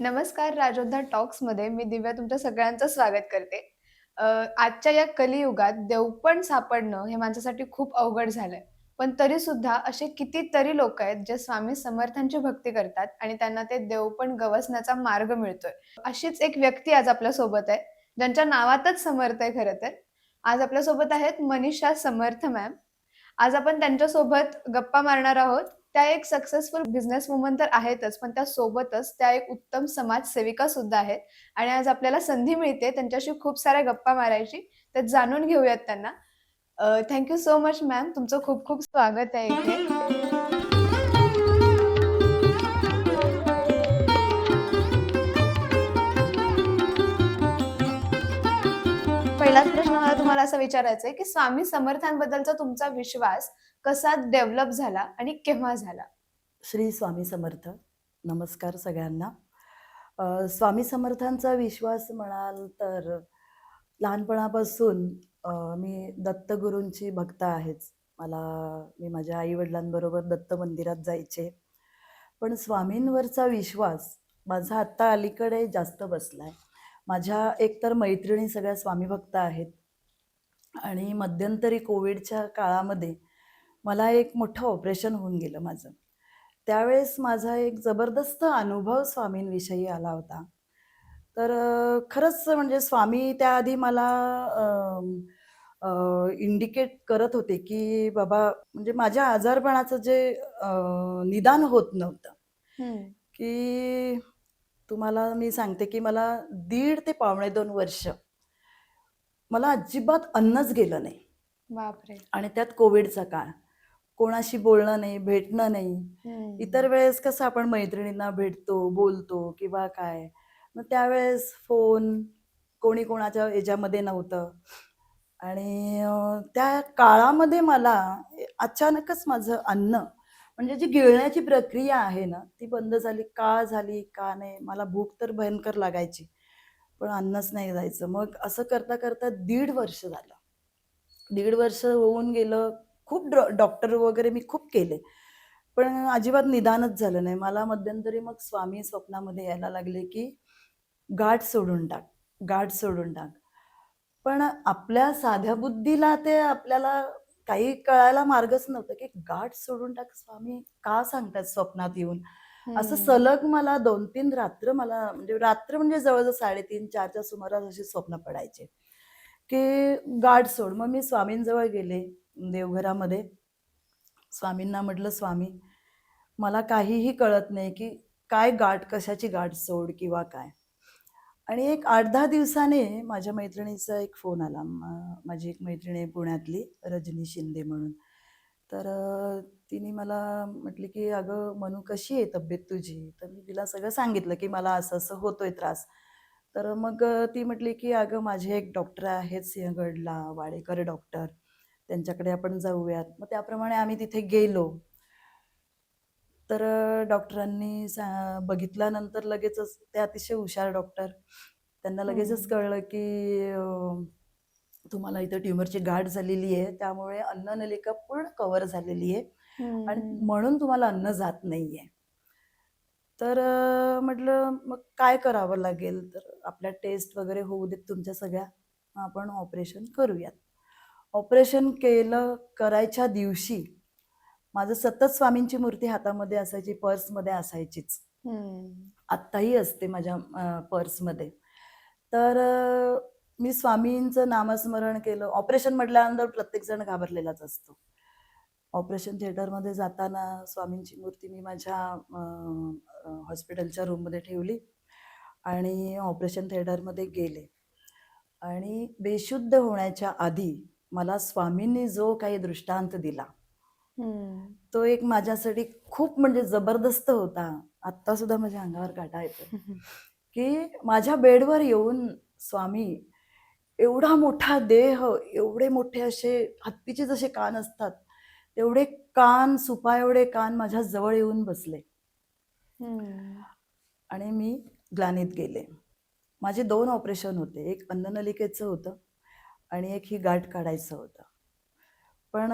नमस्कार राजोद्धा टॉक्समध्ये मी दिव्या तुमच्या सगळ्यांचं स्वागत करते. आजच्या या कलियुगात देवपण सापडणं हे माणसासाठी खूप अवघड झालंय. पण तरी सुद्धा असे कितीतरी लोक आहेत जे स्वामी समर्थांची भक्ती करतात आणि त्यांना ते देवपण गवसण्याचा मार्ग मिळतोय. अशीच एक व्यक्ती आज आपल्यासोबत आहे, ज्यांच्या नावातच समर्थ आहे खरं तर. आज आपल्यासोबत आहेत मनीषा समर्थ मॅम. आज आपण त्यांच्यासोबत गप्पा मारणार आहोत. त्या एक सक्सेसफुल बिझनेस वुमन तर आहेतच, पण त्या सोबतच त्या एक उत्तम समाजसेविका सुद्धा आहेत आणि आज आपल्याला संधी मिळते त्यांच्याशी खूप साऱ्या गप्पा मारायची. तर जाणून घेऊयात त्यांना. Thank you so much ma'am. तुमचं खूप खूप स्वागत आहे इथे. मला तुम्हाला विचारायचंय की स्वामी समर्थांबद्दलचा तुमचा विश्वास कसा डेव्हलप झाला आणि केव्हा झाला? श्री स्वामी समर्थ. नमस्कार सगळ्यांना. स्वामी समर्थांचा विश्वास म्हणाल तर लहानपणापासून मी दत्तगुरूंची भक्त आहेच. मला मी माझ्या आई-वडिलांबरोबर दत्त मंदिरात जायचे. पण स्वामींवरचा विश्वास माझा आत्ता अलीकडे जास्त बसलाय. माझ्या एकतर मैत्रिणी सगळ्या स्वामी भक्त आहेत आणि मध्यंतरी कोविडच्या काळामध्ये मला एक मोठं ऑपरेशन होऊन गेलं माझं. त्यावेळेस माझा एक जबरदस्त अनुभव स्वामींविषयी आला होता. तर खरंच म्हणजे स्वामी त्याआधी मला इंडिकेट करत होते, की बाबा म्हणजे माझ्या आजारपणाचं जे निदान होत नव्हतं. की तुम्हाला मी सांगते, की मला दीड ते पावणे 2 वर्ष मला अजिबात अन्नच गेलं नाही बापरे! आणि त्यात कोविडचा काळ. कोणाशी बोलणं नाही, भेटणं नाही. इतर वेळेस कसं आपण मैत्रिणींना भेटतो, बोलतो किंवा काय. मग त्यावेळेस फोन कोणी कोणाच्या ह्याच्यामध्ये नव्हतं आणि त्या काळामध्ये मला अचानकच माझं अन्न म्हणजे जी गिळण्याची प्रक्रिया आहे ना, ती बंद झाली. का झाली, का नाही? मला भूक तर भयंकर लागायची, पण अन्नच नाही जायचं. मग असं करता-करता दीड वर्ष झालं. दीड वर्ष होऊन गेलं. खूप डॉक्टर वगैरे मी खूप केले. पण अजिबात निदानच झालं नाही. मला मध्यंतरी मग स्वामी स्वप्नामध्ये यायला लागले, की गाठ सोडून टाक, गाठ सोडून टाक. पण आपल्या साध्या बुद्धीला ते आपल्याला काही कळायला मार्गच नव्हता, की गाठ सोडून टाक स्वामी का सांगतात स्वप्नात येऊन? असं. सलग मला 2-3 रात्र मला म्हणजे रात्र म्हणजे जवळ-जवळ 3:30-4 च्या सुमारास अशी स्वप्न पडायचे, की गाठ सोड. मग मी स्वामींजवळ गेले देवघरामध्ये. स्वामींना म्हटलं, "स्वामी, मला काहीही कळत नाही, की काय गाठ, कशाची गाठ सोड किंवा काय?" आणि एक 8-10 दिवसाने माझ्या मैत्रिणीचा एक फोन आला. माझी एक मैत्रीण आहे पुण्यातली, रजनी शिंदे म्हणून. तर तिने मला म्हटली, की "अगं मनू कशी आहे तब्येत तुझी?" तर मी तिला सगळं सांगितलं, की मला असं-असं होतोय त्रास. तर मग ती म्हटली, की "अगं माझे एक डॉक्टर आहेत सिंहगडला, वाडेकर डॉक्टर. त्यांच्याकडे आपण जाऊयात." मग त्याप्रमाणे आम्ही तिथे गेलो. तर डॉक्टरांनी सा बघितल्यानंतर लगेचच ते अतिशय हुशार डॉक्टर. त्यांना लगेचच. कळलं, की तुम्हाला इथं ट्युमरची गाठ झालेली आहे. त्यामुळे अन्ननलिका पूर्ण कव्हर झालेली आहे आणि. म्हणून तुम्हाला अन्न जात नाहीये. तर म्हटलं मग काय करावं लागेल? तर आपल्या टेस्ट वगैरे होऊ देत तुमच्या सगळ्या. आपण ऑपरेशन करूयात. ऑपरेशन केलं. करायच्या दिवशी माझं सतत स्वामींची मूर्ती हातामध्ये असायची, पर्समध्ये असायचीच. आत्ताही असते माझ्या पर्समध्ये. तर मी स्वामींचं नामस्मरण केलं. ऑपरेशन म्हटल्यानंतर प्रत्येकजण घाबरलेलाच असतो. ऑपरेशन थिएटरमध्ये जाताना स्वामींची मूर्ती मी माझ्या हॉस्पिटलच्या रूममध्ये ठेवली आणि ऑपरेशन थिएटरमध्ये गेले आणि बेशुद्ध होण्याच्या आधी मला स्वामींनी जो काही दृष्टांत दिला, हं. तो एक माझ्यासाठी खूप म्हणजे जबरदस्त होता. आत्तासुद्धा माझ्या अंगावर काटा येतोय, की माझ्या बेडवर येऊन स्वामी एवढा मोठा देह, एवढे मोठे असे हत्तीचे जसे कान असतात, तेवढे कान, सुपा एवढे कान माझ्या जवळ येऊन बसले. आणि मी ग्लानीत गेले. माझे 2 ऑपरेशन होते. एक अन्ननलिकेचं होतं आणि एक ही गाठ काढायचं होतं. पण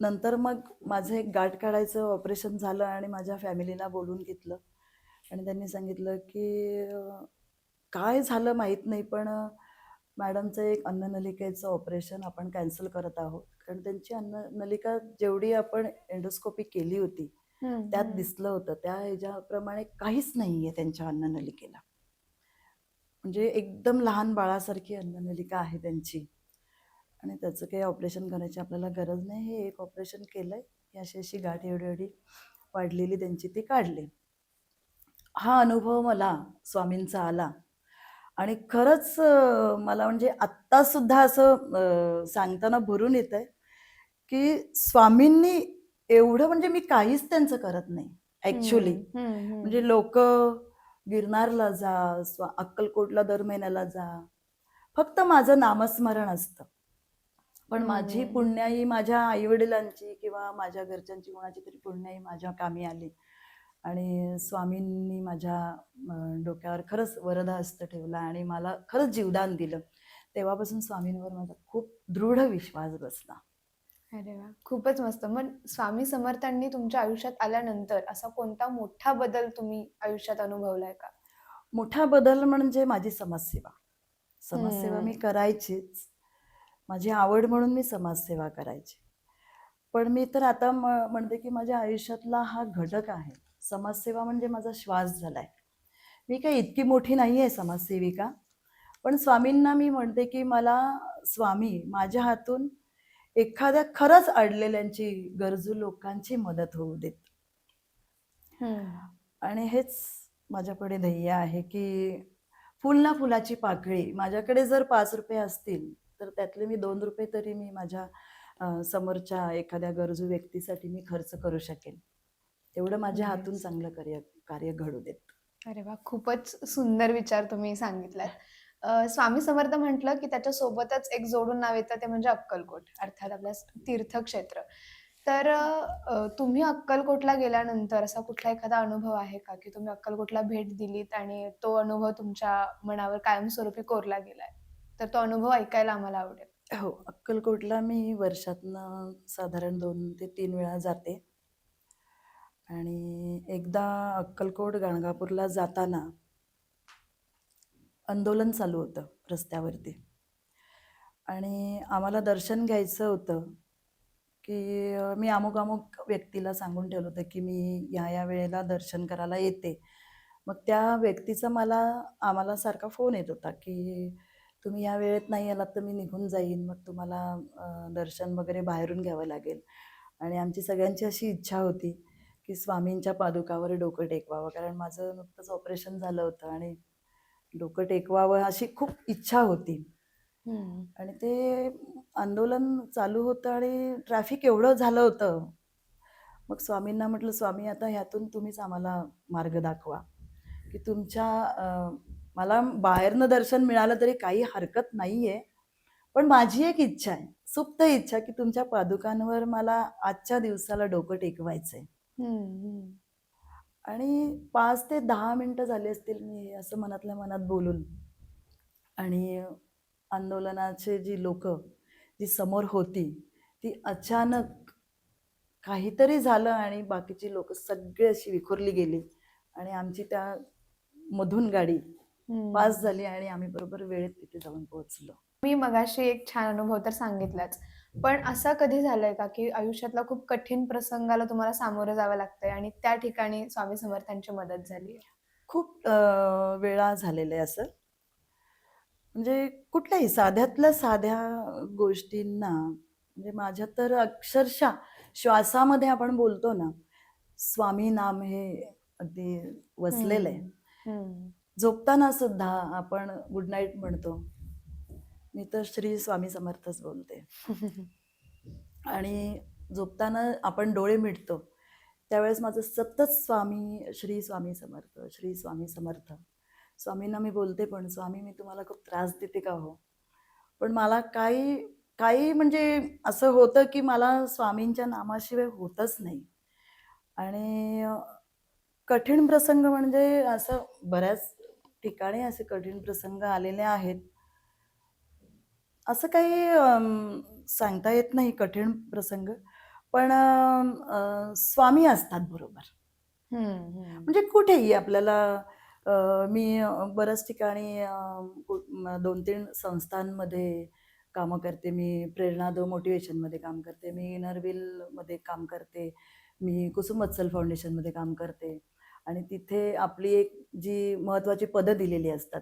नंतर मग माझं एक गाठ काढायचं ऑपरेशन झालं आणि माझ्या फॅमिलीला बोलवून घेतलं आणि त्यांनी सांगितलं की काय झालं माहीत नाही पण मॅडमचं एक अन्ननलिकेचं ऑपरेशन आपण कॅन्सल करत आहोत. कारण त्यांची अन्ननलिका जेवढी आपण एंडोस्कोपी केली होती त्यात. दिसलं होतं. त्या ह्याच्याप्रमाणे काहीच नाही आहे त्यांच्या अन्ननलिकेला. म्हणजे एकदम लहान बाळासारखी अन्ननलिका आहे त्यांची. आणि त्याचं काही ऑपरेशन करायची आपल्याला गरज नाही. हे एक ऑपरेशन केलं आहे ही अशी अशी गाठ एवढी एवढी वाढलेली त्यांची ती काढली. हा अनुभव मला स्वामींचा आला. आणि खरंच मला म्हणजे आत्तासुद्धा असं सांगताना भरून येत आहे की स्वामींनी एवढं म्हणजे मी काहीच त्यांचं करत नाही ॲक्च्युली हं. म्हणजे लोक गिरनारला जा स्वा अक्कलकोटला दर महिन्याला जा फक्त माझं नामस्मरण असतं पण माझी. पुण्याई माझ्या आईवडिलांची किंवा माझ्या घरच्यांची कोणाची तरी पुण्याई माझ्या कामी आली आणि स्वामींनी माझ्या डोक्यावर खरंच वरदहस्त ठेवला आणि मला खरंच जीवदान दिलं. तेव्हापासून स्वामींवर माझा खूप दृढ विश्वास बसला. अरे वा खूपच मस्त. मग स्वामी समर्थांनी तुमच्या आयुष्यात आल्यानंतर असा कोणता मोठा बदल तुम्ही आयुष्यात अनुभवलाय का? मोठा बदल म्हणजे माझी समाजसेवा. समाजसेवा मी. करायचीच. माझी आवड म्हणून मी समाजसेवा करायची. पण मी तर आता म्हणते की माझ्या आयुष्यातला हा घटक आहे. समाजसेवा म्हणजे माझा श्वास झालाय. मी काही इतकी मोठी नाही आहे समाजसेविका पण स्वामींना मी म्हणते की मला स्वामी माझ्या हातून एखाद्या खरंच अडलेल्यांची गरजू लोकांची मदत होऊ देत. आणि हेच माझ्याकडे ध्येय आहे की फुल ना फुलाची पाकळी माझ्याकडे जर पाच रुपये असतील तर त्यातले मी दोन रुपये तरी मी माझ्या समोरच्या एखाद्या गरजू व्यक्तीसाठी मी खर्च करू शकेन. तेवढं माझ्या. हातून चांगलं कार्य कार्य घडू देत. अरे वा खूपच सुंदर विचार तुम्ही सांगितलात. स्वामी समर्थ म्हटलं की त्याच्या सोबतच एक जोडून नाव येतं ते म्हणजे अक्कलकोट अर्थात आपल्या तीर्थक्षेत्र. तर तुम्ही अक्कलकोटला गेल्यानंतर असा कुठला एखादा अनुभव आहे का? की तुम्ही अक्कलकोटला भेट दिलीत आणि तो अनुभव तुमच्या मनावर कायमस्वरूपी कोरला गेलाय? तर तो अनुभव ऐकायला आम्हाला आवडेल. हो अक्कलकोटला मी वर्षातनं साधारण दोन ते तीन वेळा जाते. आणि एकदा अक्कलकोट गाणगापूरला जाताना आंदोलन चालू होतं रस्त्यावरती. आणि आम्हाला दर्शन घ्यायचं होतं की मी अमुक अमुक व्यक्तीला सांगून ठेवलं होतं की मी या या वेळेला दर्शन करायला येते. मग त्या व्यक्तीचा मला आम्हाला सारखा फोन येत होता की तुम्ही या वेळेत नाही आलात तर मी निघून जाईन. मग तुम्हाला दर्शन वगैरे बाहेरून घ्यावं लागेल. आणि आमची सगळ्यांची अशी इच्छा होती. की स्वामींच्या पादुकावर डोकं टेकवावं. कारण माझं नुकतंच ऑपरेशन झालं होतं आणि डोकं टेकवावं अशी खूप इच्छा होती. आणि ते आंदोलन चालू होतं आणि ट्रॅफिक एवढं झालं होतं. मग स्वामींना म्हटलं स्वामी आता ह्यातून तुम्हीच आम्हाला मार्ग दाखवा. की तुमच्या मला बाहेरनं दर्शन मिळालं तरी काही हरकत नाही आहे पण माझी एक इच्छा आहे सुप्त इच्छा की तुमच्या पादुकांवर मला आजच्या दिवसाला डोकं टेकवायचं आहे हम्म, हम्म. आणि पाच ते दहा मिनटं झाली असतील मी असं मनातल्या मनात बोलून आणि आंदोलनाचे जी लोक जी समोर होती ती अचानक काहीतरी झालं आणि बाकीची लोक सगळी अशी विखुरली गेली आणि आमची त्या मधून गाडी हम्म. पास झाली आणि आम्ही बरोबर वेळेत तिथे जाऊन पोहोचलो मी मगाशी एक छान अनुभव तर सांगितलाच पण असं कधी झालंय का की आयुष्यातला खूप कठीण प्रसंगाला तुम्हाला सामोरं जावं लागतंय आणि त्या ठिकाणी स्वामी समर्थांची मदत झाली खूप वेळा झालेलं आहे असं. म्हणजे कुठल्याही साध्यातल्या साध्या गोष्टींना म्हणजे माझ्या तर अक्षरशः श्वासामध्ये आपण बोलतो ना स्वामी नाम हे अगदी वसलेलं आहे. झोपताना सुद्धा आपण गुड नाईट म्हणतो. मी तर श्री स्वामी समर्थच बोलते. आणि झोपताना आपण डोळे मिटतो. त्यावेळेस माझं सतत स्वामी श्री स्वामी समर्थ श्री स्वामी समर्थ. स्वामींना मी बोलते पण स्वामी मी तुम्हाला खूप त्रास देते का हो? पण मला काही काही म्हणजे असं होतं की मला स्वामींच्या नामाशिवाय होतच नाही. आणि कठीण प्रसंग म्हणजे असं बऱ्याच ठिकाणी असे कठीण प्रसंग आलेले आहेत. असं काही अम, सांगता येत नाही कठीण प्रसंग पण अ, स्वामी असतात बरोबर. हम्म, हम्म. म्हणजे कुठेही आपल्याला अ, मी अ, बऱ्याच ठिकाणी अ, कु- म, दोन तीन संस्थांमध्ये कामं करते. मी प्रेरणा दो मोटिवेशनमध्ये काम करते. मी इनरविलमध्ये काम करते. मी कुसुम वत्सल फाउंडेशनमध्ये काम करते. आणि तिथे आपली एक जी महत्त्वाची पदं दिलेली असतात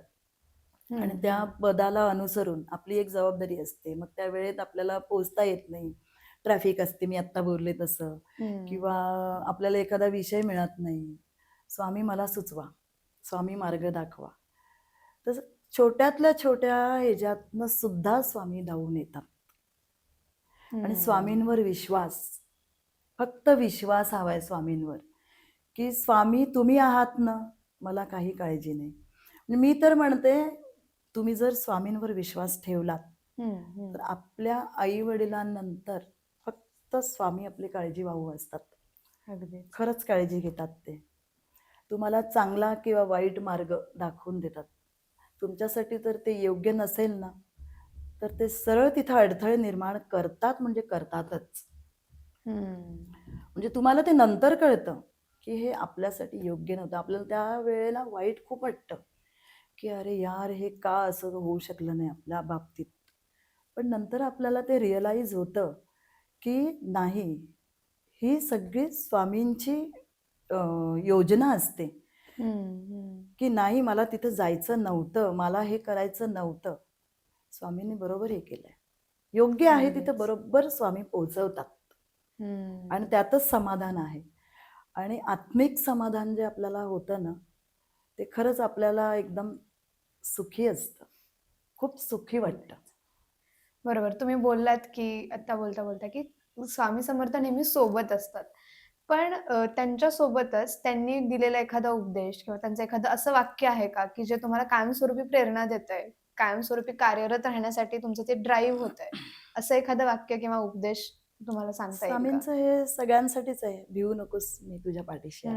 आणि त्या. पदाला अनुसरून आपली एक जबाबदारी असते. मग त्या वेळेत आपल्याला पोचता येत नाही. ट्रॅफिक असते मी आत्ता बोलले तसं. किंवा आपल्याला एखादा विषय मिळत नाही. स्वामी मला सुचवा. स्वामी मार्ग दाखवा. तसं छोट्यातल्या छोट्या ह्याच्यातनं सुद्धा स्वामी धावून येतात. आणि. स्वामींवर विश्वास फक्त विश्वास हवाय स्वामींवर. की स्वामी तुम्ही आहात ना मला काही काळजी नाही. मी तर म्हणते तुम्ही जर स्वामींवर विश्वास ठेवलात. तर आपल्या आई वडिलांनंतर फक्त स्वामी आपली काळजी वाहू असतात. खरंच काळजी घेतात ते. तुम्हाला चांगला किंवा वाईट मार्ग दाखवून देतात. तुमच्यासाठी तर ते योग्य नसेल ना तर ते सरळ तिथं अडथळे निर्माण करतात म्हणजे करतातच. म्हणजे तुम्हाला ते नंतर कळतं की हे आपल्यासाठी योग्य नव्हतं. आपल्याला त्या वेळेला वाईट खूप वाटतं. की अरे यार हे का असं होऊ शकलं नाही आपल्या बाबतीत पण नंतर आपल्याला ते रिअलाईज होतं की नाही ही सगळी स्वामींची योजना असते. की नाही मला तिथं जायचं नव्हतं मला हे करायचं नव्हतं स्वामींनी बरोबर हे केलंय योग्य आहे तिथं. बरोबर स्वामी पोचवतात हम्म. आणि त्यातच समाधान आहे आणि आत्मिक समाधान जे आपल्याला होतं ना ते खरंच आपल्याला एकदम सुखी असतं. खूप सुखी वाटतं. बरोबर. तुम्ही बोललात की आता बोलता बोलता की स्वामी समर्थ नेहमी सोबत असतात. पण त्यांच्या सोबतच त्यांनी दिलेला एखादा उपदेश किंवा त्यांचं एखादं असं वाक्य आहे का की जे तुम्हाला कायमस्वरूपी प्रेरणा देत आहे कायमस्वरूपी कार्यरत राहण्यासाठी तुमचं ते ड्राईव्ह होत आहे असं एखादं वाक्य किंवा उपदेश तुम्हाला सांगता येईल स्वामींचं हे सगळ्यांसाठीच आहे. भिवू नकोस मी तुझ्या पाठीशी.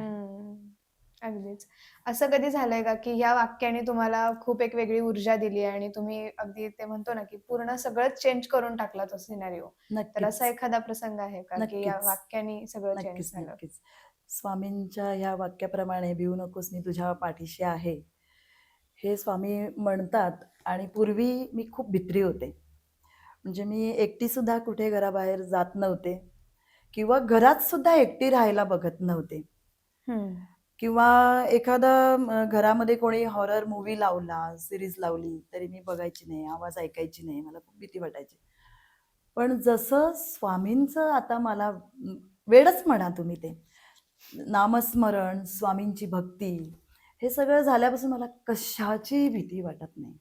अगदीच. असं कधी झालंय का की या वाक्याने तुम्हाला खूप एक वेगळी ऊर्जा दिली आणि तुम्ही अगदी ते म्हणतो ना की पूर्ण सगळंच चेंज करून टाकला तो सिनारिओ तर नक्कीच. असा एखादा प्रसंग आहे का की या नक्कीच. वाक्याने सगळं चेंज नक्कीच झालं? नक्कीच. स्वामींच्या ह्या वाक्याप्रमाणे भिवू नकोस मी तुझ्या पाठीशी आहे. हे स्वामी म्हणतात आणि पूर्वी मी खूप भित्री होते. म्हणजे मी एकटी सुद्धा कुठे घराबाहेर जात नव्हते किंवा घरात सुद्धा एकटी राहायला बघत नव्हते. किंवा एखादा घरामध्ये कोणी हॉरर मूवी लावला सिरीज लावली तरी मी बघायची नाही आवाज ऐकायची नाही मला खूप भीती वाटायची. पण जसं स्वामींचं आता मला म, वेडच म्हणा तुम्ही ते. नामस्मरण स्वामींची भक्ती हे सगळं झाल्यापासून मला कशाची भीती वाटत नाही.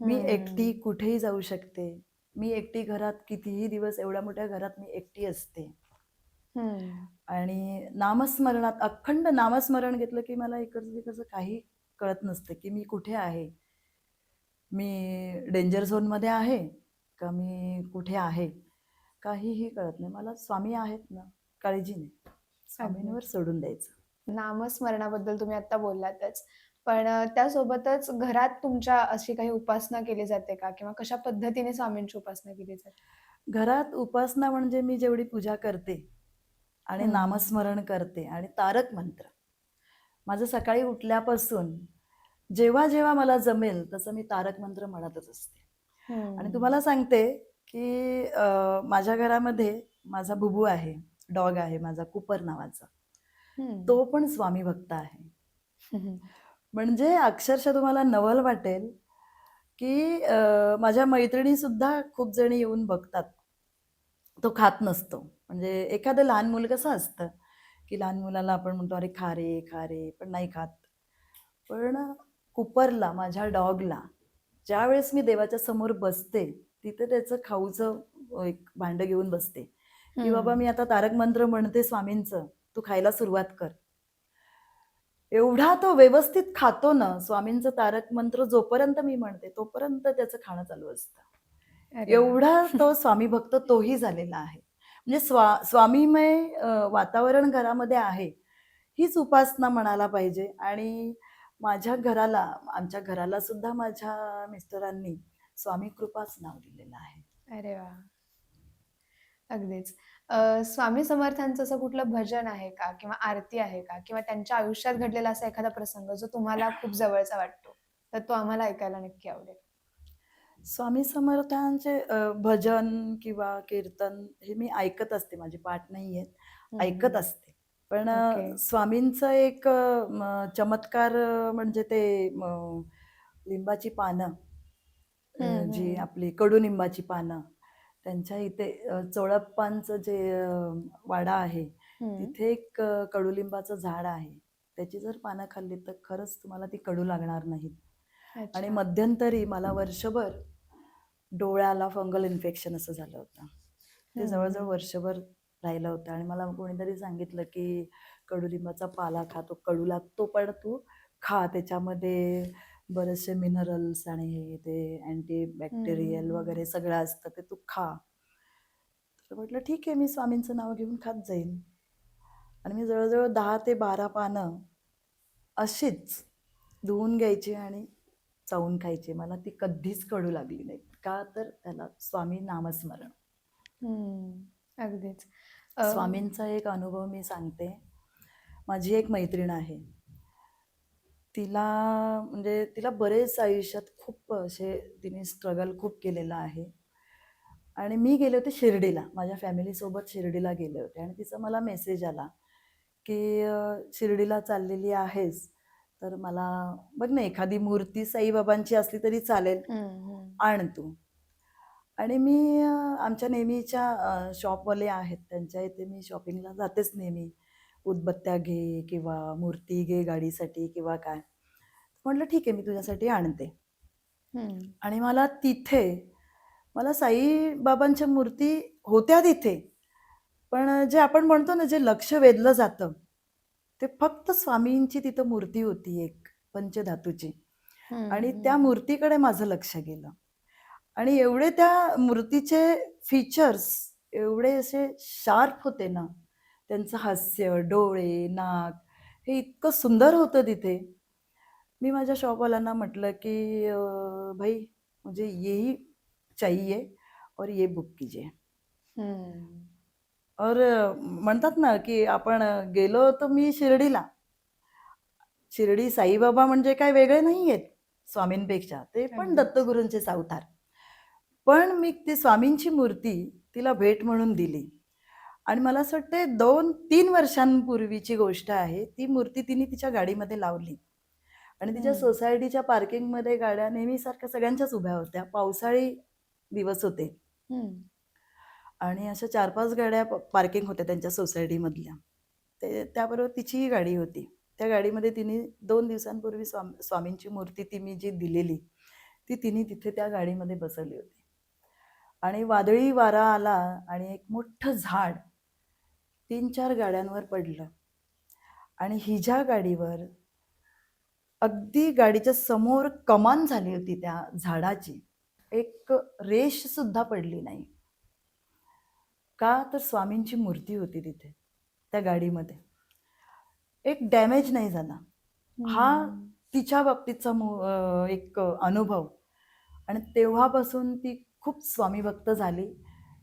मी. एकटी कुठेही जाऊ शकते. मी एकटी घरात कितीही दिवस एवढ्या मोठ्या घरात मी एकटी असते. हम्म. आणि नामस्मरणात अखंड नामस्मरण घेतलं की मला इकडचं तिकडचं काही कळत नसतं की मी कुठे आहे. मी डेंजर झोनमध्ये आहे का मी कुठे आहे? काहीही कळत नाही. मला स्वामी आहेत ना काळजी नाही स्वामींवर. सोडून द्यायचं. नामस्मरणाबद्दल तुम्ही आता बोललातच. पण अ, त्यासोबतच घरात तुमच्या अशी काही उपासना केली जाते का? किंवा कशा पद्धतीने स्वामींची उपासना केली जाते? घरात उपासना म्हणजे मी जेवढी पूजा करते आणि. नामस्मरण करते आणि तारक मंत्र माझं सकाळी उठल्यापासून जेव्हा जेव्हा मला जमेल तसं मी तारक मंत्र म्हणतच असते आणि तुम्हाला सांगते की माझ्या घरामध्ये माझा बुबू आहे डॉग आहे माझा कुपर नावाचा. तो पण स्वामी भक्त आहे. म्हणजे अक्षरशः तुम्हाला नवल वाटेल की अ, माझ्या मैत्रिणी सुद्धा खूप जणी येऊन बघतात तो खात नसतो. म्हणजे एखादं लहान मुल कसं असतं की लहान मुलाला आपण म्हणतो अरे खा रे खा रे पण नाही खात. पण कुपरला माझ्या डॉगला ज्या वेळेस मी देवाच्या समोर बसते तिथे त्याचं खाऊचं एक भांडं घेऊन बसते. की बाबा मी आता तारक मंत्र म्हणते स्वामींचं तू खायला सुरुवात कर. एवढा तो व्यवस्थित खातो ना स्वामींचं तारक मंत्र जोपर्यंत मी म्हणते तोपर्यंत त्याचं खाणं चालू असतं. एवढा तो स्वामी भक्त तोही झालेला आहे म्हणजे स्वा स्वामीमय वातावरण घरामध्ये आहे हीच उपासना म्हणायला पाहिजे आणि माझ्या घराला आमच्या घराला सुद्धा माझ्या मिस्टरांनी स्वामी कृपाच नाव दिलेलं आहे अरे वा अगदीच स्वामी समर्थांचं असं कुठलं भजन आहे का? किंवा आरती आहे का? किंवा त्यांच्या आयुष्यात घडलेला असा एखादा प्रसंग जो तुम्हाला खूप जवळचा वाटतो, तर तो आम्हाला ऐकायला नक्की आवडेल. स्वामी समर्थांचे अ, भजन किंवा कीर्तन हे मी ऐकत असते. माझे पाठ नाही आहेत. ऐकत हं. असते. पण ओके. अ, स्वामींचं एक अ, म चमत्कार अ, म्हणजे ते म लिंबाची पानं अ, हं, जी हं. आपली कडुनिंबाची पानं, त्यांच्या इथे अ, चोळप्पांचं जे अ, वाडा आहे, हं. तिथे एक अ, कडुलिंबाचं झाड आहे. त्याची जर पानं खाल्ली तर खरंच तुम्हाला ती कडू लागणार नाहीत. आणि अच्छा. मध्यंतरी मला वर्षभर डोळ्याला फंगल इन्फेक्शन असं झालं होतं. ते जवळ-जवळ. वर्षभर राहिलं होतं आणि मला कोणीतरी सांगितलं, की कडुलिंबाचा पाला खा, तो कडू लागतो पण तू खा. त्याच्यामध्ये बरेचसे मिनरल्स आणि हे ते अँटी बॅक्टेरियल. वगैरे सगळं असतं, ते तू खा. तर म्हटलं ठीक आहे, मी स्वामींचं नाव घेऊन खात जाईन. आणि मी जवळ-जवळ 10 ते 12 पानं अशीच धुवून घ्यायची आणि चावून खायची. मला ती कधीच कडू लागली नाहीत. का तर त्याला स्वामी नामस्मरण. अगदीच. स्वामींचा एक अनुभव मी सांगते. माझी एक मैत्रीण आहे. तिला म्हणजे तिला बरेच आयुष्यात खूप असे तिने स्ट्रगल खूप केलेलं आहे. आणि मी गेले होते शिर्डीला. माझ्या फॅमिलीसोबत शिर्डीला गेले होते आणि तिचा मला मेसेज आला, की "शिर्डीला चाललेली आहेस, तर मला बघ ना एखादी मूर्ती साईबाबांची असली तरी चालेल. आण तू." आणि मी आमच्या नेहमीच्या शॉपवाले आहेत, त्यांच्या इथे मी शॉपिंगला जातेच नेहमी. उदबत्त्या घे किंवा मूर्ती घे गाडीसाठी किंवा काय. म्हटलं ठीक आहे, मी तुझ्यासाठी आणते. आणि मला तिथे मला साईबाबांच्या मूर्ती होत्या तिथे. पण जे आपण म्हणतो ना, जे लक्ष वेधलं जातं, ते फक्त स्वामींची तिथं मूर्ती होती एक पंचधातूची. आणि त्या. मूर्तीकडे माझं लक्ष गेलं. आणि एवढे त्या मूर्तीचे फीचर्स एवढे असे शार्प होते ना, त्यांचं हास्य, डोळे, नाक हे इतकं सुंदर होतं तिथे. मी माझ्या शॉपवाल्यांना म्हटलं, की "भाई मुझे यही चाहिए और ये बुक कीजिए." और म्हणतात ना, की आपण गेलो होतो मी शिर्डीला. शिर्डी साईबाबा म्हणजे काय वेगळे नाहीयेत स्वामींपेक्षा. ते पण अगदीच. दत्तगुरूंचेच अवतार. पण मी ती स्वामींची मूर्ती तिला भेट म्हणून दिली. आणि मला असं वाटतंय 2-3 वर्षांपूर्वीची गोष्ट आहे. ती मूर्ती तिने तिच्या गाडीमध्ये लावली. आणि तिच्या. सोसायटीच्या पार्किंगमध्ये गाड्या नेहमीसारख्या सगळ्यांच्याच उभ्या होत्या. पावसाळी दिवस होते. आणि अशा 4-5 गाड्या प पार्किंग होत्या त्यांच्या सोसायटीमधल्या. ते त्याबरोबर तिचीही गाडी होती. त्या गाडीमध्ये तिने दोन दिवसांपूर्वी स्वाम स्वामींची मूर्ती ती मी जी दिलेली, ती तिने तिथे त्या गाडीमध्ये बसवली होती. आणि वादळी वारा आला आणि एक मोठं झाड 3-4 गाड्यांवर पडलं. आणि हिच्या गाडीवर अगदी गाडीच्या समोर कमान झाली होती त्या झाडाची. एक रेषसुद्धा पडली नाही. का? तर स्वामींची मूर्ती होती तिथे, त्या गाडीमध्ये. एक डॅमेज नाही झाला. हा. तिच्या बाबतीतचा एक अनुभव. आणि तेव्हापासून ती खूप स्वामीभक्त झाली.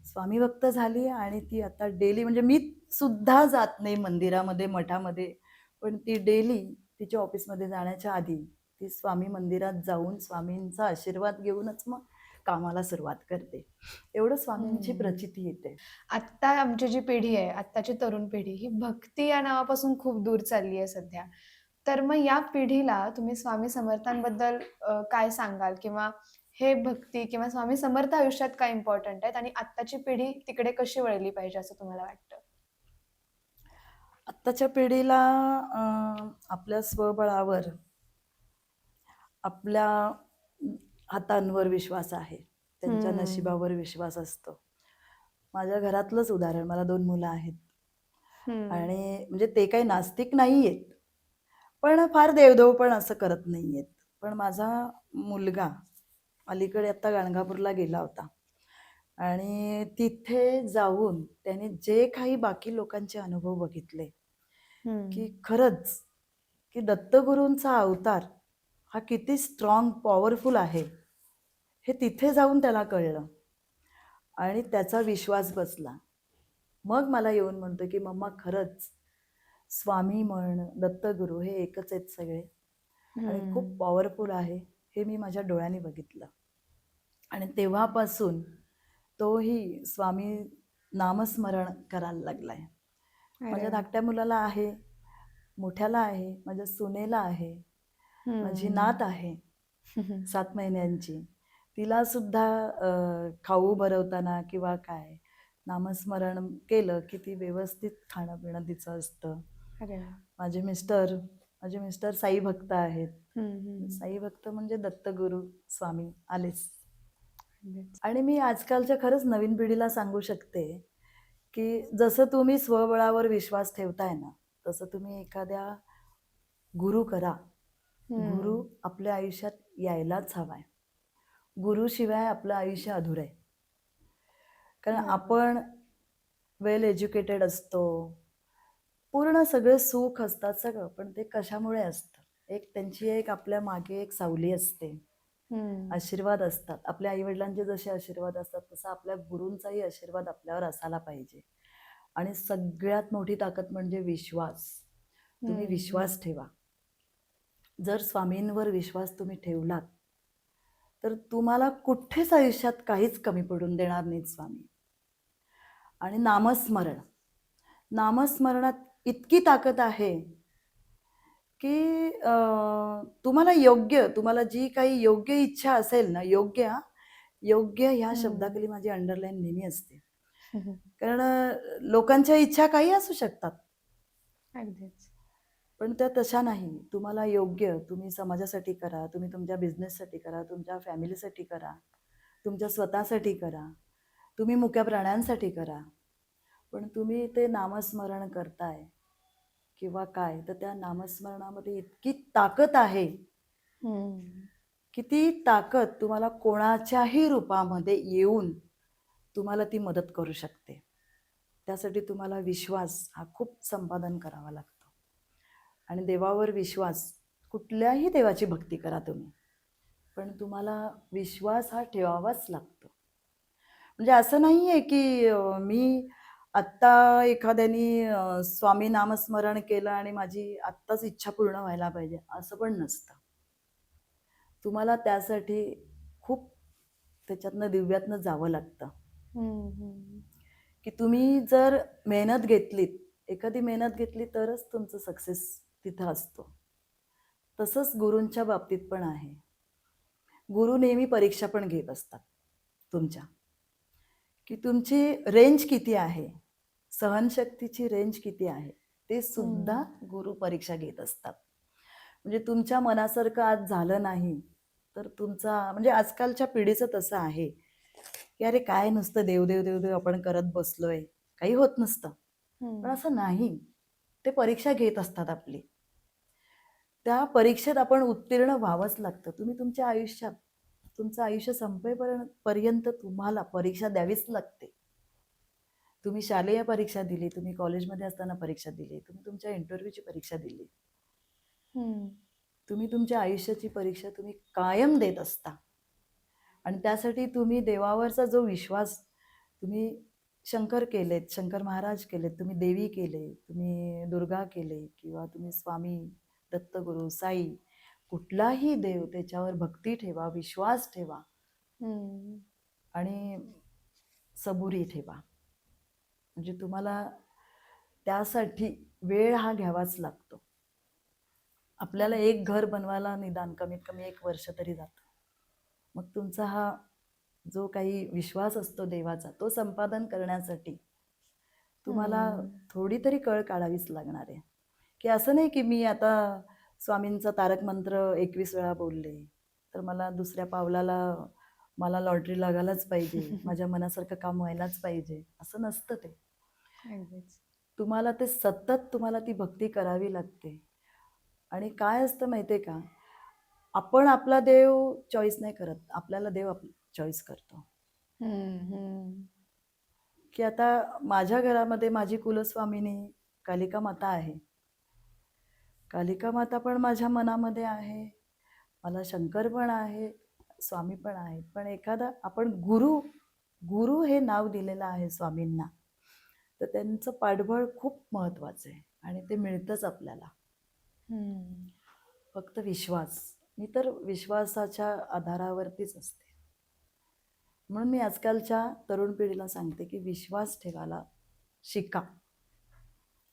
स्वामीभक्त झाली आणि ती आता डेली म्हणजे मी सुद्धा जात नाही मंदिरामध्ये, मठामध्ये. पण ती डेली तिच्या ऑफिसमध्ये जाण्याच्या आधी ती स्वामी मंदिरात जाऊन स्वामींचा आशीर्वाद घेऊनच मग कामाला सुरुवात करते. एवढं स्वामींची. प्रचिती येते. आत्ता आमची जी पिढी आहे, आत्ताची तरुण पिढी ही भक्ती या नावापासून खूप दूर चालली आहे सध्या. तर मग या पिढीला तुम्ही स्वामी समर्थांबद्दल काय सांगाल? किंवा हे भक्ती किंवा स्वामी समर्थ आयुष्यात का इम्पोर्टंट आहेत आणि आत्ताची पिढी तिकडे कशी वळली पाहिजे असं तुम्हाला वाटतं? आत्ताच्या पिढीला आपल्या स्वबळावर आपल्या हातांवर विश्वास आहे. त्यांच्या. नशिबावर विश्वास असतो. माझ्या घरातलंच उदाहरण, मला 2 मुलं आहेत. आणि म्हणजे ते काही नास्तिक नाहीयेत. पण फार देवदेव पण असं करत नाहीयेत. पण माझा मुलगा अलीकडे आता गाणगापूरला गेला होता. आणि तिथे जाऊन त्याने जे काही बाकी लोकांचे अनुभव बघितले, की. खरंच, की दत्तगुरूंचा अवतार हा किती स्ट्राँग, पॉवरफुल आहे, हे तिथे जाऊन त्याला कळलं. आणि त्याचा विश्वास बसला. मग मला येऊन म्हणतो की मम्मा खरंच स्वामी म्हण दत्तगुरू हे एकच आहेत सगळे. आणि खूप पॉवरफुल आहे. हे मी माझ्या डोळ्यांनी बघितलं. आणि तेव्हापासून तोही स्वामी नामस्मरण करायला लागलाय. माझ्या धाकट्या मुलाला आहे मोठ्याला आहे माझ्या सुनेला आहे माझी नात आहे सात महिन्यांची. तिला सुद्धा खाऊ भरवताना किंवा काय नामस्मरण केलं की ती व्यवस्थित खाणं पिणं तिचं असतं. माझे मिस्टर माझे मिस्टर साई भक्त आहेत. साई भक्त म्हणजे दत्तगुरू स्वामी आलेच. आणि मी आजकालच्या खरंच नवीन पिढीला सांगू शकते की जसं तुम्ही स्वबळावर विश्वास ठेवताय ना तसं तुम्ही एखाद्या गुरु करा. गुरु आपल्या आयुष्यात यायलाच हवाय गुरुशिवाय आपलं आयुष्य अधुरं आहे. कारण. आपण वेल एज्युकेटेड असतो. पूर्ण सगळे सुख असतात सगळं पण ते कशामुळे असतं? एक त्यांची एक आपल्या मागे एक सावली असते. आशीर्वाद असतात. आपल्या आईवडिलांचे जसे आशीर्वाद असतात तसं आपल्या गुरूंचाही आशीर्वाद आपल्यावर असायला पाहिजे. आणि सगळ्यात मोठी ताकद म्हणजे विश्वास. तुम्ही. विश्वास ठेवा. जर स्वामींवर विश्वास तुम्ही ठेवलात तर तुम्हाला कुठेच आयुष्यात काहीच कमी पडून देणार नाहीत स्वामी. आणि नामस्मरण. नामस्मरणात इतकी ताकद आहे की तुम्हाला योग्य तुम्हाला जी काही योग्य इच्छा असेल ना योग्य योग्य ह्या. शब्दाखाली माझी अंडरलाईन नेहमी असते. कारण लोकांच्या इच्छा काही असू शकतात. अगदीच. पण त्या तशा नाही. तुम्हाला योग्य तुम्ही समाजासाठी करा तुम्ही तुमच्या बिझनेससाठी करा तुमच्या फॅमिलीसाठी करा तुमच्या स्वतःसाठी करा तुम्ही मुक्या प्राण्यांसाठी करा. पण तुम्ही ते नामस्मरण करताय किंवा काय तर त्या नामस्मरणामध्ये इतकी ताकद आहे. हम्म. की ती ताकद तुम्हाला कोणाच्याही रूपामध्ये येऊन तुम्हाला ती मदत करू शकते. त्यासाठी तुम्हाला विश्वास हा खूप संपादन करावा लागतो. आणि देवावर विश्वास. कुठल्याही देवाची भक्ती करा तुम्ही. पण तुम्हाला विश्वास हा ठेवावाच लागतो. म्हणजे असं नाही आहे की मी आत्ता एखाद्यानी स्वामी नामस्मरण केलं आणि माझी आत्ताच इच्छा पूर्ण व्हायला पाहिजे असं पण नसतं. तुम्हाला त्यासाठी खूप त्याच्यातनं दिव्यातनं जावं लागतं. की तुम्ही जर मेहनत घेतलीत एखादी मेहनत घेतली तरच तुमचं सक्सेस तिथं असतो. तसंच गुरूंच्या बाबतीत पण आहे. गुरु नेहमी परीक्षा पण घेत असतात तुमच्या. की तुमची रेंज किती आहे? सहनशक्तीची रेंज किती आहे? ते सुद्धा गुरु परीक्षा घेत असतात. म्हणजे तुमच्या मनासारखं आज झालं नाही तर तुमचा म्हणजे आजकालच्या पिढीचं तसं आहे. की अरे काय नुसतं देव देव देव देव आपण करत बसलोय. काही होत नसतं. पण. असं नाही. ते परीक्षा घेत असतात आपली. त्या परीक्षेत आपण उत्तीर्ण व्हावंच लागतं. तुम्ही तुमच्या आयुष्यात तुमचं आयुष्य संपेपर्यंत पर्यंत तुम्हाला परीक्षा द्यावीच लागते. तुम्ही शालेय परीक्षा दिली तुम्ही कॉलेजमध्ये असताना परीक्षा दिली तुम्ही तुमच्या इंटरव्ह्यूची परीक्षा दिली. तुम्ही तुमच्या आयुष्याची परीक्षा तुम्ही कायम देत असता. आणि त्यासाठी तुम्ही देवावरचा जो विश्वास तुम्ही शंकर केलेत शंकर महाराज केलेत तुम्ही देवी केले तुम्ही दुर्गा केले किंवा तुम्ही स्वामी दत्तगुरू साई कुठलाही देव त्याच्यावर भक्ती ठेवा विश्वास ठेवा. आणि सबुरी ठेवा. म्हणजे तुम्हाला त्यासाठी वेळ हा घ्यावाच लागतो. आपल्याला एक घर बनवायला निदान कमीत कमी एक वर्ष तरी जातं. मग तुमचा हा जो काही विश्वास असतो देवाचा तो संपादन करण्यासाठी तुम्हाला. थोडी तरी कळ काढावीच लागणार आहे. की असं नाही की मी आता स्वामींचा तारक मंत्र एकवीस वेळा बोलले तर मला दुसऱ्या पावलाला मला लॉटरी लागायलाच पाहिजे माझ्या मनासारखं काम व्हायलाच पाहिजे असं नसतं ते. तुम्हाला ते सतत तुम्हाला ती भक्ती करावी लागते. आणि काय असतं माहिती आहे का? आपण आपला देव चॉईस नाही करत आपल्याला देव आप चॉईस करतो. की आता माझ्या घरामध्ये माझी कुलस्वामिनी कालिका माता आहे. कालिका माता पण माझ्या मनामध्ये आहे. मला शंकर पण आहे स्वामी पण आहेत. पण एखादा आपण गुरु गुरु हे नाव दिलेलं आहे स्वामींना. तर त्यांचं पाठबळ खूप महत्त्वाचं आहे आणि ते मिळतंच आपल्याला. फक्त विश्वास. मी तर विश्वासाच्या आधारावरतीच असते. म्हणून मी आजकालच्या तरुण पिढीला सांगते की विश्वास ठेवायला शिका.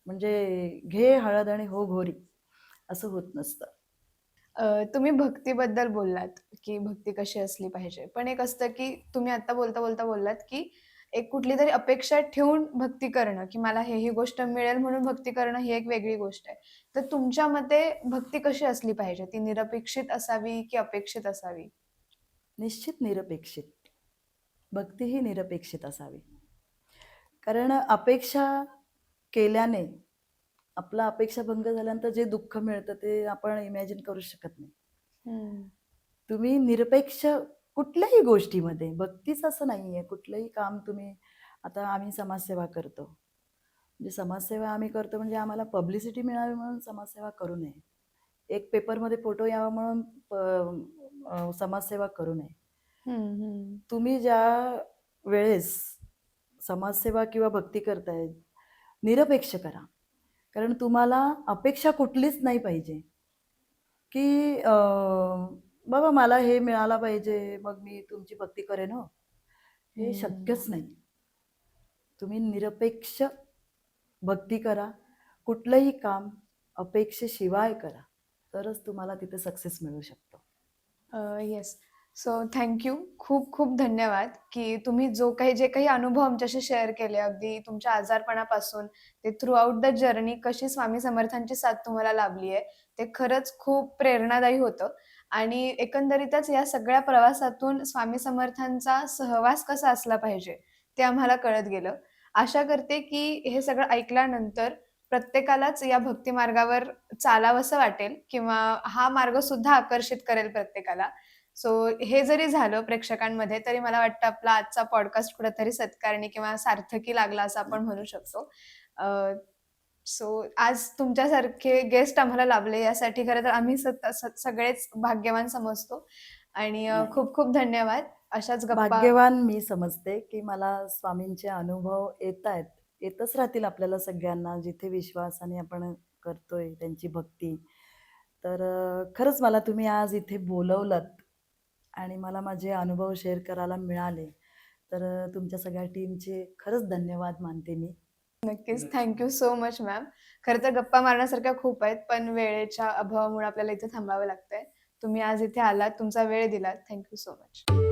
म्हणजे घे हळद आणि हो घोरी असं होत नसतं. तुम्ही भक्तीबद्दल बोललात की भक्ती कशी असली पाहिजे. पण एक असतं की तुम्ही आता बोलता बोलता बोललात की एक कुठली तरी अपेक्षा ठेवून भक्ती करणं की मला हे ही गोष्ट मिळेल म्हणून भक्ती करणं ही एक वेगळी गोष्ट आहे. तर तुमच्या मते भक्ती कशी असली पाहिजे? ती निरपेक्षित असावी की अपेक्षित असावी? निश्चित निरपेक्षित. भक्ती ही निरपेक्षित असावी. कारण अपेक्षा केल्याने आपला अपेक्षाभंग झाल्यानंतर जे दुःख मिळतं ते आपण इमॅजिन करू शकत नाही. तुम्ही निरपेक्ष कुठल्याही गोष्टीमध्ये भक्तीच असं नाही आहे कुठलंही काम तुम्ही आता आम्ही समाजसेवा करतो. म्हणजे समाजसेवा आम्ही करतो म्हणजे आम्हाला पब्लिसिटी मिळावी म्हणून समाजसेवा करू नये. एक पेपरमध्ये फोटो यावा म्हणून समाजसेवा करू नये. तुम्ही ज्या वेळेस समाजसेवा किंवा भक्ती करताय निरपेक्ष करा. कारण तुम्हाला अपेक्षा कुठलीच नाही पाहिजे. की अं, बाबा मला हे मिळालं पाहिजे मग मी तुमची भक्ती करेन हो. हे. शक्यच नाही. तुम्ही निरपेक्ष भक्ती करा. कुठलंही काम अपेक्षेशिवाय करा. तरच तुम्हाला तिथे सक्सेस मिळू शकतो. येस सो थँक्यू खूप खूप धन्यवाद की तुम्ही जो काही जे काही अनुभव आमच्याशी शेअर केले अगदी तुमच्या आजारपणापासून ते थ्रू आउट द जर्नी कशी स्वामी समर्थांची साथ तुम्हाला लाभली आहे ते खरंच खूप प्रेरणादायी होतं. आणि एकंदरीतच या सगळ्या प्रवासातून स्वामी समर्थांचा सहवास कसा असला पाहिजे ते आम्हाला कळत गेलं. आशा करते की हे सगळं ऐकल्यानंतर प्रत्येकालाच या भक्ती मार्गावर चालावंसं वाटेल किंवा हा मार्ग सुद्धा आकर्षित करेल प्रत्येकाला. सो हे जरी झालं प्रेक्षकांमध्ये तरी मला वाटतं आपला आजचा पॉडकास्ट कुठेतरी सत्कारणी किंवा सार्थकी लागला असं आपण म्हणू शकतो. सो आज तुमच्यासारखे गेस्ट आम्हाला लाभले यासाठी खरं तर आम्ही सगळेच भाग्यवान समजतो. आणि. खूप खूप धन्यवाद. अशाच भाग्यवान मी समजते की मला स्वामींचे अनुभव येत आहेत येतच राहतील आपल्याला सगळ्यांना जिथे विश्वासाने आपण करतोय त्यांची भक्ती. तर खरंच मला तुम्ही आज इथे बोलवलं आणि मला माझे अनुभव शेअर करायला मिळाले. तर तुमच्या सगळ्या टीमचे खरंच धन्यवाद मानते मी. नक्कीच. थँक्यू सो मच मॅम खरं तर गप्पा मारण्यासारख्या खूप आहेत पण वेळेच्या अभावामुळे आपल्याला इथे थांबावं लागतंय. तुम्ही आज इथे आलात तुमचा वेळ दिलात. Thank you so much